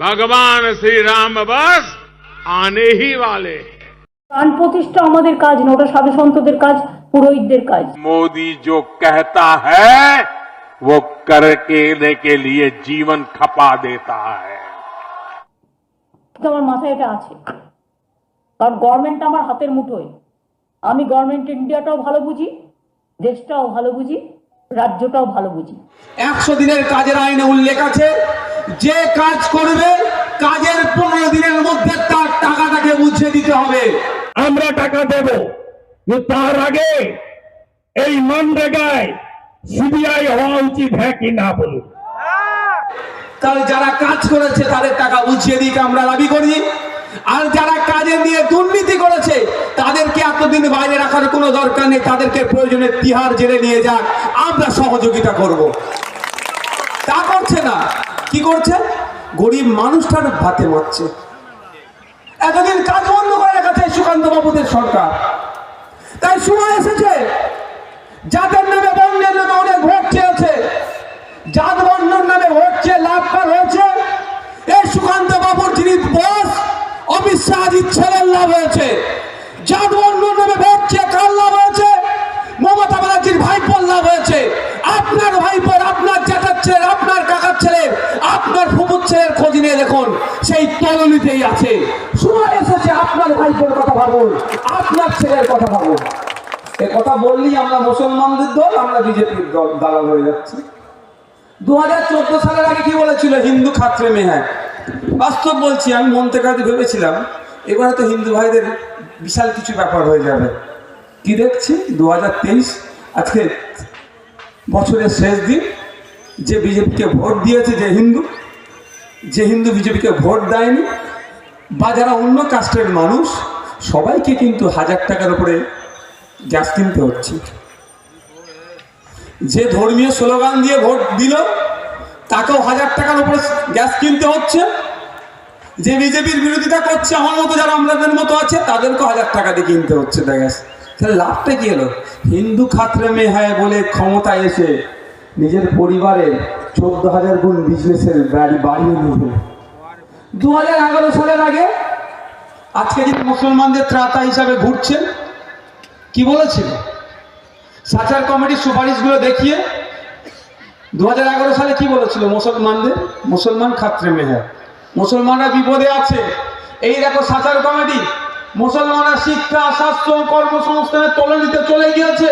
भगवान श्री राम बस आने ही वाले हैं প্রাণ প্রতিষ্ঠা আমাদের কাজ না ওটা সাধু সন্তদের কাজ পুরোহিতদের কাজ मोदी जो कहता है वो करके के लिए जीवन खपा देता है কিন্তু আমার মাথায় এটা আছে কারণ গভর্নমেন্ট আমার হাতের মুঠোয় আমি গভর্নমেন্ট ইন্ডিয়াটাও ভালো বুঝি দেশটাও ভালো বুঝি রাজ্যটাও ভালো বুঝি একশো দিনের কাজের আইনে উল্লেখ আছে যে কাজ করবে কাজের পনেরো দিনের মধ্যে তার টাকাটাকে বুঝিয়ে দিতে হবে। আমরা টাকা দেব। তার আগে এই মনরেগায় সিবিআই হওয়া উচিত হ্যাঁ কি না বলুন? তাহলে যারা কাজ করেছে তাদের টাকা বুঝিয়ে দিক আমরা দাবি করি। আর যারা কাজে নিয়ে দুর্নীতি করেছে তাদেরকে এতদিন বাইরে রাখার কোনো দরকার নেই তাদেরকে প্রয়োজনে তিহার জেলে নিয়ে যাক। আমরা সহযোগিতা করব। তা করছে না। কি করছে? গরিব মানুষটার ভাতে মারছে। এতদিন কাজ বন্ধ করে রেখেছে সুকান্ত বাবুদের সরকার। তাই সময় এসেছে। যাদের নামে বন্যের নামে অনেক ভোট চেয়েছে। জাত বন্ধন নামে ভোট চেয়ে লাভ করা হয়েছে? এই সুকান্ত বাবুর যিনি বস অমিত শাহজির ছেলের লাভ হয়েছে। জাত বন্ধন নামে ভোট চেয়ে কার লাভ হয়েছে? মমতা ব্যানার্জির ভাইপোর লাভ হয়েছে। আপনার ভাইপোর, আপনার ছেলে আপনার আপনার ফুপুর ছেলের খোঁজ নিয়ে দেখুন, সেই তলনিতেই আছে। সময় এসেছে, আপনার ভাইপোর কথা ভাবুন, আপনার ছেলের কথা ভাবুন। এ কথা বললেই আমরা মুসলমানদের দল, আমরা বিজেপির দল, দালাল হয়ে যাচ্ছি। দু হাজার চোদ্দ সালের আগে কি বলেছিল? হিন্দু খাত্রে মেহায়। বাস্তব বলছি, আমি মন থেকে হয়তো ভেবেছিলাম, এবারে তো হিন্দু ভাইদের বিশাল কিছু ব্যাপার হয়ে যাবে। কি দেখছি? দু হাজার তেইশ, আজকে বছরের শেষ দিন যে বিজেপিকে ভোট দিয়েছে, যে হিন্দু যে হিন্দু বিজেপিকে ভোট দেয়নি, বা যারা অন্য কাস্টের মানুষ, সবাইকে কিন্তু হাজার টাকার উপরে গ্যাস কিনতে হচ্ছে। যে ধর্মীয় স্লোগান দিয়ে ভোট দিল, তাকেও হাজার টাকার উপরে গ্যাস কিনতে হচ্ছে। যে বিজেপির বিরোধিতা করছে, আমার মতো যারা আমাদের মতো আছে, তাদেরকেও হাজার টাকা দিয়ে কিনতে হচ্ছে গ্যাস তাহলে লাভটা কি হলো? হিন্দু খাত্রে মেয়ে হয় বলে ক্ষমতায় এসে নিজের পরিবারের চোদ্দ হাজার গুণ বিজনেসের বাড়ি বাড়িয়ে নিল দু হাজার এগারো সালের আগে আজকে যিনি মুসলমানদের ত্রাতা হিসাবে ঘুরছেন, কি বলেছিল সাচার কমিটির সুপারিশগুলো দেখিয়ে দু হাজার এগারো সালে কি বলেছিল মুসলমানদের? মুসলমান খাত্রে মেহে মুসলমানরা বিপদে আছে। এই দেখো সাচার কমিটি, মুসলমানরা শিক্ষা, স্বাস্থ্য কর্মসংস্থানে কর্মসংস্থানের তলনিতে চলে গিয়েছে।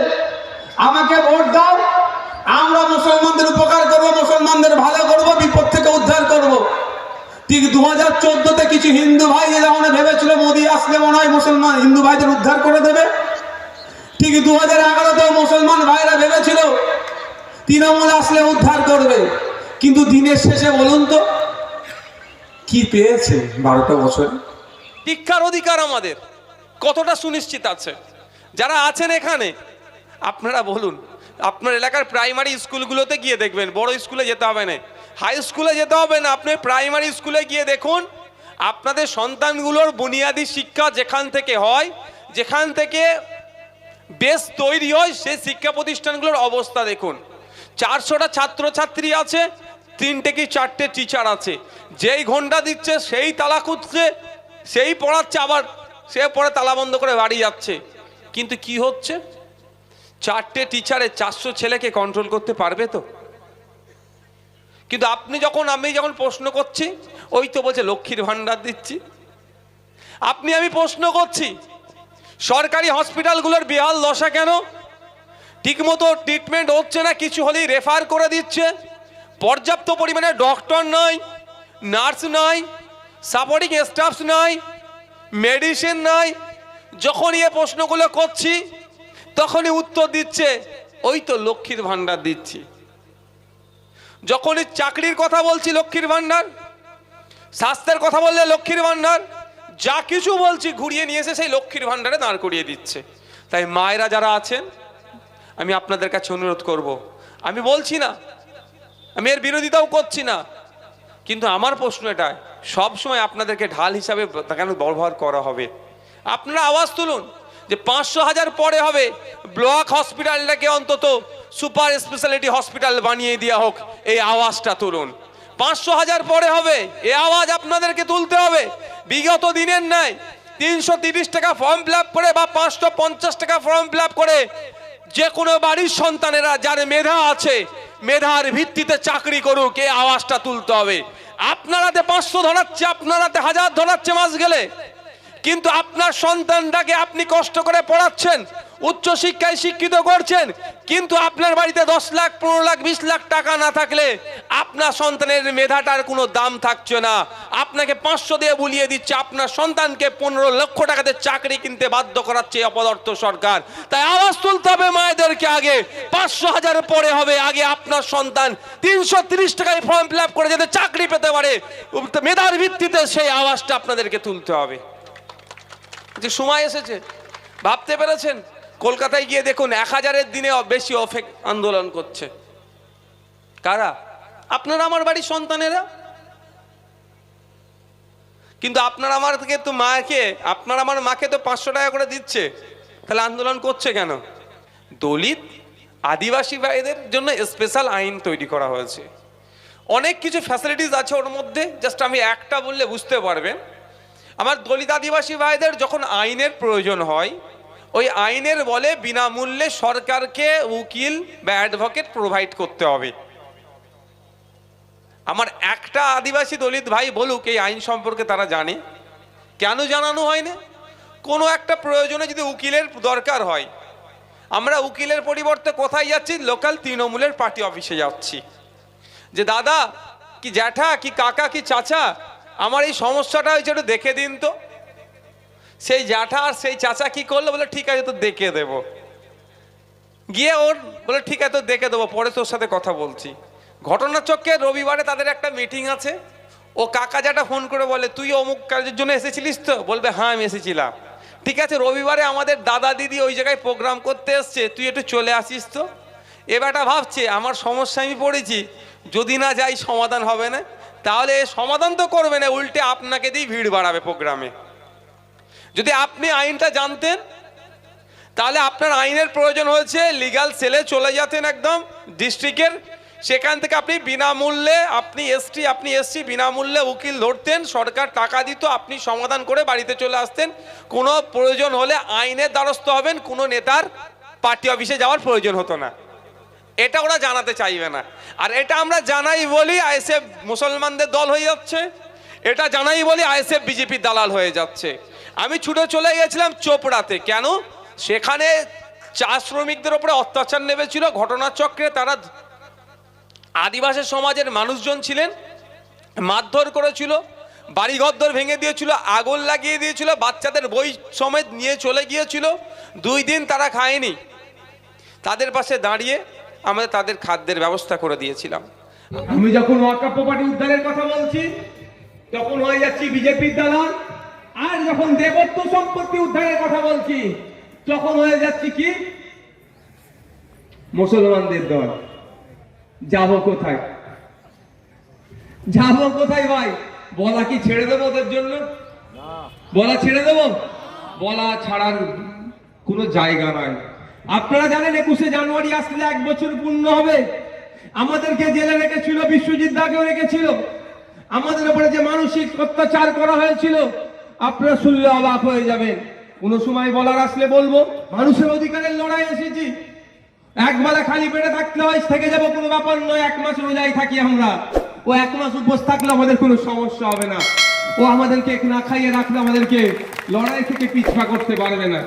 আমাকে ভোট দাও আমরা মুসলমানদের উপকার করব, মুসলমানদের ভালো করব, বিপদ থেকে উদ্ধার করব। ঠিক দু হাজার চোদ্দতে কিছু হিন্দু ভাই যেমন ভেবেছিল, মোদী আসলে মনে হয় মুসলমান হিন্দু ভাইদের উদ্ধার করে দেবে। ঠিক দু হাজার এগারোতেও মুসলমান ভাইরা ভেবেছিল, তৃণমূল আসলে উদ্ধার করবে। কিন্তু দিনের শেষে বলুন তো, কি পেয়েছে বারোটা বছর? শিক্ষার অধিকার আমাদের। কতটা সুনিশ্চিত আছে? যারা আছেন এখানে, আপনারা বলুন। আপনার এলাকার প্রাইমারি স্কুলগুলোতে গিয়ে দেখবেন, বড় স্কুলে যেতে হবে না। হাই স্কুলে যেতে হবে না, আপনি প্রাইমারি স্কুলে গিয়ে দেখুন, আপনাদের সন্তানগুলোর বুনিয়াদী শিক্ষা যেখান থেকে হয়, যেখান থেকে বেশ তৈরি হয়, সেই শিক্ষা প্রতিষ্ঠানগুলোর অবস্থা দেখুন। চারশোটা ছাত্রছাত্রী আছে, তিনটে কি চারটে টিচার আছে। যেই ঘণ্টা দিচ্ছে, সেই তালা খুঁজছে, সেই পড়াচ্ছে, আবার সে পরে তালা বন্ধ করে বাড়ি যাচ্ছে। কিন্তু কি হচ্ছে? চারটে টিচারে চারশো ছেলেকে কন্ট্রোল করতে পারবে তো? কিন্তু আপনি যখন, আমি যখন প্রশ্ন করছি, ওই তো বলছে লক্ষ্মীর ভাণ্ডার দিচ্ছি। আপনি, আমি প্রশ্ন করছি, সরকারি হসপিটালগুলোর বেহাল দশা কেন? ঠিকমতো ট্রিটমেন্ট হচ্ছে না, কিছু হলেই রেফার করে দিচ্ছে। পর্যাপ্ত পরিমাণে ডক্টর নাই নার্স নাই সাপোর্টিং স্টাফস নাই মেডিসিন নাই। যখন এ প্রশ্নগুলো করছি তখনই উত্তর দিচ্ছে, ওই তো লক্ষ্মীর ভাণ্ডার দিচ্ছি। যখনই চাকরির কথা বলছি লক্ষ্মীর ভাণ্ডার, স্বাস্থ্যের কথা বললে লক্ষ্মীর ভাণ্ডার, যা কিছু বলছি ঘুরিয়ে নিয়ে এসে সেই লক্ষ্মীর ভাণ্ডারে দাঁড় করিয়ে দিচ্ছে। তাই মায়েরা যারা আছেন, আমি আপনাদের কাছে অনুরোধ করব। আমি বলছি না, আমি এর বিরোধিতাও করছি না, কিন্তু আমার প্রশ্ন এটা সব সময় আপনাদেরকে ঢাল হিসাবে কেন ব্যবহার করা হবে? আপনারা আওয়াজ তুলুন। যে পাঁচশো হাজার পরে হবে। ব্লক হসপিটালটাকে অন্তত সুপার স্পেশালিটি হসপিটাল বানিয়ে দেওয়া হোক, এই আওয়াজটা তুলুন। পাঁচশো হাজার পরে হবে, এ আওয়াজ আপনাদেরকে তুলতে হবে। বিগত দিনের নাই তিনশো তিরিশ টাকা ফর্ম ফিল করে বা পাঁচশো পঞ্চাশ টাকা ফর্ম ফিল করে যে কোনো বাড়ির সন্তানেরা যার মেধা আছে, মেধার ভিত্তিতে চাকরি করুক, এই আওয়াজটা তুলতে হবে। আপনারাতে পাঁচশো ধরাচ্ছে, আপনারাতে হাজার ধরাচ্ছে মাস গেলে। কিন্তু আপনার সন্তানটাকে আপনি কষ্ট করে পড়াচ্ছেন, উচ্চ শিক্ষায় শিক্ষিত করছেন, কিন্তু আপনার বাড়িতে দশ লাখ, পনেরো লাখ, বিশ লাখ টাকা না থাকলে আপনার সন্তানের মেধাটার কোনো দাম থাকছে না। আপনাকে পাঁচশো দিয়ে বুলিয়ে দিচ্ছে, আপনার সন্তানকে পনেরো লক্ষ টাকাতে চাকরি কিনতে বাধ্য করাচ্ছে অপদার্থ সরকার। তাই আওয়াজ তুলতে হবে মায়েদেরকে আগে, পাঁচশো হাজার পরে হবে, আগে আপনার সন্তান তিনশো তিরিশ টাকায় ফর্ম ফিল করে যাতে চাকরি পেতে পারে। মেধার ভিত্তিতে সেই আওয়াজটা আপনাদেরকে তুলতে হবে। যে সময় এসেছে, ভাবতে পেরেছেন? কলকাতায় গিয়ে দেখুন, এক হাজারের দিনে বেশি অফেক আন্দোলন করছে। কারা? আপনারা আমার বাড়ির সন্তানেরা? কিন্তু আপনার আমার থেকে তো মাকে, আপনার আমার মাকে তো পাঁচশো টাকা করে দিচ্ছে। তাহলে আন্দোলন করছে কেন? দলিত, আদিবাসী ভাইদের জন্য স্পেশাল আইন তৈরি করা হয়েছে। অনেক কিছু ফ্যাসিলিটিস আছে ওর মধ্যে জাস্ট আমি একটা বললে বুঝতে পারবেন। আমার দলিত আদিবাসী ভাইদের যখন আইনের প্রয়োজন হয়, ওই আইনের বলে বিনামূল্যে সরকারকে উকিল বা অ্যাডভোকেট প্রোভাইড করতে হবে। আমার একটা আদিবাসী দলিত ভাই বলুক, এই আইন সম্পর্কে তারা জানে? কেন জানানো হয় না কোনো একটা প্রয়োজনে যদি উকিলের দরকার হয়, আমরা উকিলের পরিবর্তে কোথায় যাচ্ছি? লোকাল তৃণমূলের পার্টি অফিসে যাচ্ছি। যে দাদা, কি জ্যাঠা, কি কাকা, কি চাচা আমার এই সমস্যাটা হয়েছে, একটু দেখে দিন তো। সেই জ্যাঠা আর সেই চাচা কি করল? বলে, ঠিক আছে তো দেখে দেব। গিয়ে ওর বলে, ঠিক আছে তো দেখে দেবো, পরে তোর সাথে কথা বলছি। ঘটনা ঘটনাচক্রে রবিবারে তাদের একটা মিটিং আছে। ও কাকা জ্যাঠা ফোন করে বলে, তুই অমুক কাজের জন্য এসেছিলিস তো? বলবে হ্যাঁ আমি এসেছিলাম। ঠিক আছে, রবিবারে আমাদের দাদা দিদি ওই জায়গায় প্রোগ্রাম করতে এসছে, তুই একটু চলে আসিস তো? এবারটা ভাবছে, আমার সমস্যা আমি পড়েছি, যদি না যাই সমাধান হবে না। তাহলে সমাধান তো করবে না, উল্টে আপনাকে দিয়ে ভিড় বাড়াবে প্রোগ্রামে। যদি আপনি আইনটা জানতেন, তাহলে আপনার আইনের প্রয়োজন হয়েছে লিগাল সেলে চলে যেতেন একদম ডিস্ট্রিক্টের সেখান থেকে আপনি বিনামূল্যে, আপনি এসটি আপনি এসসি বিনামূল্যে উকিল ধরতেন, সরকার টাকা দিত, আপনি সমাধান করে বাড়িতে চলে আসতেন। কোনো প্রয়োজন হলে আইনের দ্বারস্থ হবেন, কোনো নেতার পার্টি অফিসে যাওয়ার প্রয়োজন হতো না। এটা ওরা জানাতে চাইবে না। আর এটা আমরা জানাই বলি আইএসএফ মুসলমানদের দল হয়ে যাচ্ছে। এটা জানাই বলি আইএসএফ বিজেপির দালাল হয়ে যাচ্ছে। আমি ছুটে চলে গেছিলাম চোপড়াতে। কেন? সেখানে চা শ্রমিকদের ওপরে অত্যাচার নেমেছিল, ঘটনাচক্রে তারা আদিবাসী সমাজের মানুষজন ছিলেন, মারধর করেছিল, বাড়িঘরদর ভেঙে দিয়েছিল, আগুন লাগিয়ে দিয়েছিল, বাচ্চাদের বই সমেত নিয়ে চলে গিয়েছিল। দুই দিন তারা খায়নি। তাদের পাশে দাঁড়িয়ে আমরা তাদের খাদ্যের ব্যবস্থা করে দিয়েছিলাম। আমি যখন ওয়াকা প্রপার্টি উদ্ধারের কথা বলছি, তখন হয়ে যাচ্ছি বিজেপির দালাল আর যখন দেবত্ব সম্পত্তি উদ্ধারের কথা বলছি, তখন হয়ে যাচ্ছি কি? মুসলমানদের দল। যাব কোথায়? যাব কোথায় ভাই? বলা কি ছেড়ে দেবো ওদের জন্য? বলা ছেড়ে দেবো? বলা ছাড়ার কোনো জায়গা নয় আপনারা জানেন একুশে জানুয়ারি আসলে এক বছর পূর্ণ হবে। আমাদেরকে জেলে রেখেছিল, বিশ্বজিৎ দাকেও রেখেছিল। আমাদের উপরে যে মানসিক অত্যাচার করা হয়েছিল, আপনারা শুনলে অবাক হয়ে যাবেন। কোনো সময় বলার আসলে বলব, মানুষের অধিকারের লড়াই এসেছি। একবেলা খালি পেটে থাকলে হয়, থেকে যাব কোনো ব্যাপার নয়, এক মাস রোজাই থাকি আমরা। ও এক মাস উপোস থাকলে আমাদের কোনো সমস্যা হবে না। ও আমাদেরকে না খাইয়ে রাখলে আমাদেরকে লড়াই থেকে পিছপা করতে পারবে না।